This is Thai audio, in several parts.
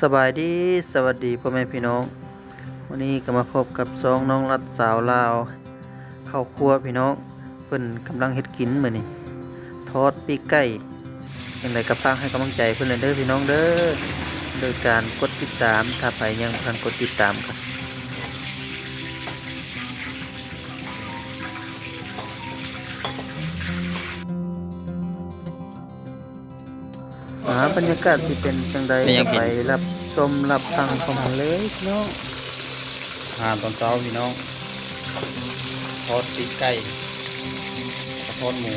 สบายดีสวัสดีพ่อแม่พี่น้อง วันนี้ก็มาพบกับสองน้องรัดสาวลาวเข้าครัวพี่น้องเพิ่นกำลังเฮ็ดกินมือนี่ทอดปีกไก่ยังไงก็ฟังให้กำลังใจเพิ่นเลยเด้อพี่น้องเด้อโดยการกดติดตามถ้าใครยังบ่ทันกดติดตามครับ อ่าบรรยากาศสิเป็นจังใดเป็นยังไงไปรับชมรับฟังพร้อมกันเลยพี่น้องอาหารตอนเช้าพี่น้องทอดปีกไก่ทอดหมู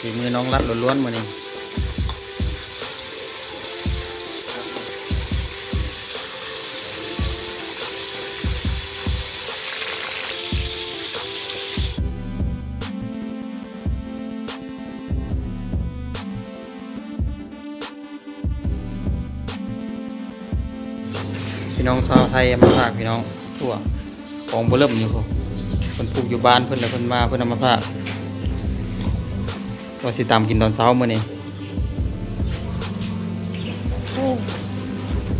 ฝีมือน้องรัดล้วนๆมานี่ พี่น้องชาวไทยมาฝากพี่น้องทั่วของบ่เริ่มอยู่พวกเพิ่นปลูกอยู่บ้านเพิ่นแล้วเพิ่นมาเพิ่นเอามาฝากก็สิตามกินตอนเช้ามื้อนี้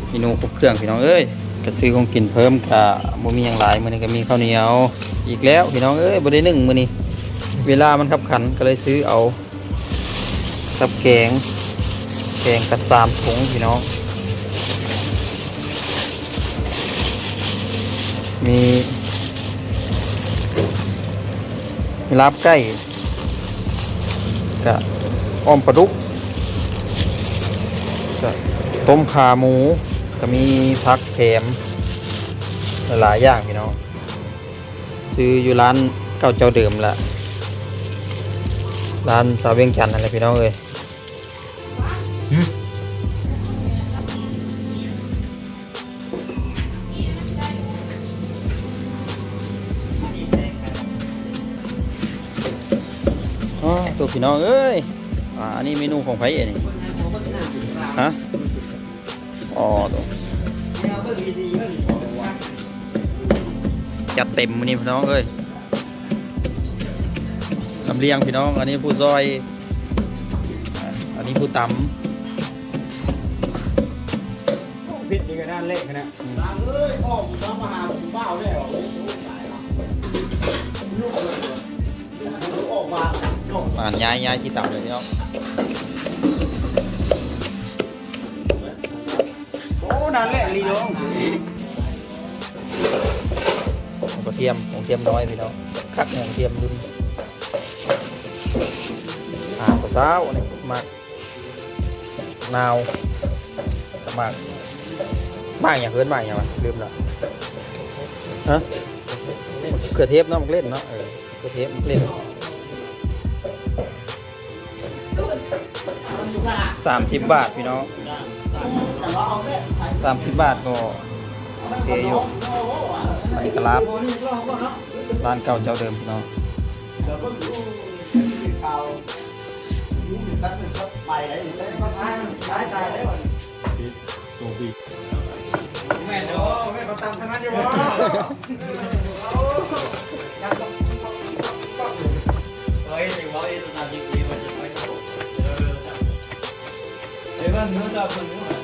เมนูครบเครื่องพี่น้องเอ้ยก็ซื้อของกินเพิ่มกะบ่มีหยังหลายมื้อนี้ก็มีข้าวเหนียวอีกแล้วพี่น้องเอ้ยบ่ได้นึ่งมื้อนี้เวลามันขับขันก็เลยซื้อเอากับแกงแกงกระสามถุงพี่น้อง มีมีลาบไก่กับอ้อมปลาดุกกับต้มขาหมู ก็มีพักแถมหลายอย่างพี่น้องซื้ออยู่ร้านเก่าเจ้าเดิมละร้านสาวเวียงจันทร์อะไรพี่น้องเอ้ย พี่น้องเอ้ยอ่าอันนี้เมนูของไผ่เองฮะอ๋อตัวจัดเต็มวันนี้พี่น้องเอ้ยลำเลียงพี่น้อง อันนี้ผู้ซอยอ่าอันนี้ผู้ตพิษนี่ก็ด้านเละขนาดนางเอ้ยพ่อผมทำมาหาผมเบ้าได้หรอลูกเลยลูกออกมาจบำอ่านย้ายย้ายที่ต่ำเลยพี่น้องโอ้ด้านเละลีน้องของกระเทียมของเทียมน้อยพี่น้องคักของเทียมรุ่นอ่า ข้าวเช้าอันนี้หมากนาวหมากหมากอย่างเคินหมากอย่างวะลืมและฮะเขือ สามสิบบาทพี่น้องสามสิบบาทก็เคอยู่อันนี้กราบร้านเก่าเจ้าเดิมพี่น้องเดี๋ยวก็ดูข่าวตั้แต่สักไปไหนตั้งแต่สักท้ามันย้ายใจได้หมดแม่เนาะแม่เขาตำทั้งนั้นอยู่วะเฮ้ยถึงว่าไอ้ตอนที่คุยมันจะไม่ถูกเออเ